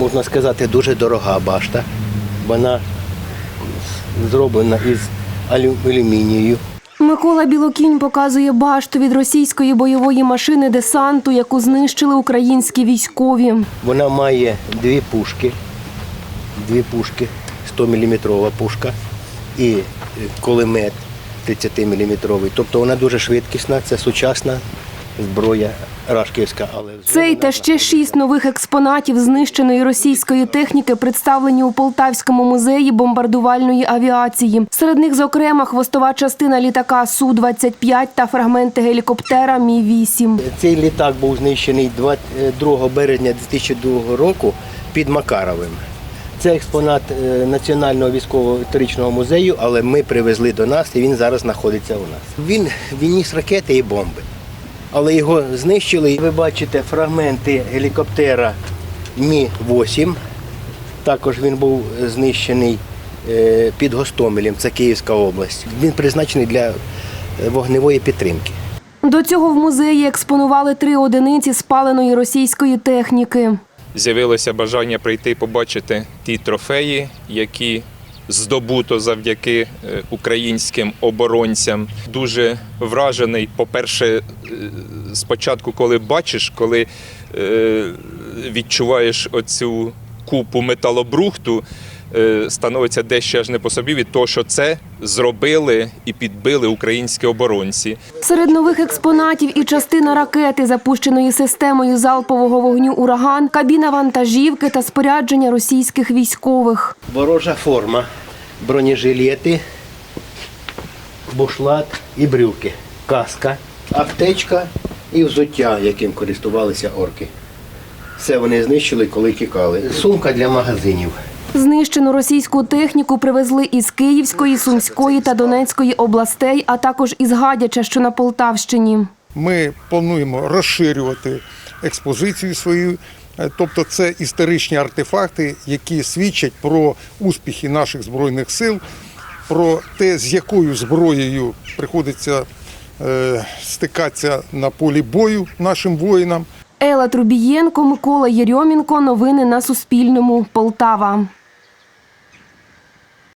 можна сказати, дуже дорога башта. Вона зроблена із алю- алюмінію. Микола Білокінь показує башту від російської бойової машини десанту, яку знищили українські військові. Вона має дві пушки, дві пушки, 100-мм пушка і е, кулемет 30-мм. Тобто вона дуже швидкісна, це сучасна зброя рашківська. Але Цей та ще шість нових експонатів знищеної російської техніки представлені у Полтавському музеї бомбардувальної авіації. Серед них, зокрема, хвостова частина літака Су-25 та фрагменти гелікоптера Мі-8. Цей літак був знищений 22 березня 2002 року під Макаровим. Це експонат е, Національного військового історичного музею, але ми привезли до нас і він зараз знаходиться у нас. Він, відніс ракети і бомби, але його знищили. Ви бачите фрагменти гелікоптера Мі-8. Також він був знищений е, під Гостомелем, це Київська область. Він призначений для е, вогневої підтримки. До цього в музеї експонували три одиниці спаленої російської техніки. з'явилося бажання прийти побачити ті трофеї, які здобуто завдяки е, українським оборонцям. Дуже вражений. По-перше, е, спочатку, коли бачиш, коли е, відчуваєш оцю купу металобрухту, е, становиться дещо аж не по собі від того, що це зробили і підбили українські оборонці. Серед нових експонатів і частина ракети, запущеної системою залпового вогню «Ураган», кабіна вантажівки та спорядження російських військових. Ворожа форма, бронежилети, бушлат і брюки, каска, аптечка і взуття, яким користувалися орки. Все вони знищили, коли тікали. Сумка для магазинів. Знищену російську техніку привезли із Київської, Сумської та Донецької областей, а також із Гадяча, що на Полтавщині. Ми плануємо розширювати експозицію свою. Е, Тобто це історичні артефакти, які свідчать про успіхи наших збройних сил, про те, з якою зброєю приходиться е, стикатися на полі бою нашим воїнам. Ела Трубієнко, Микола Єрьомінко. Новини на Суспільному. Полтава.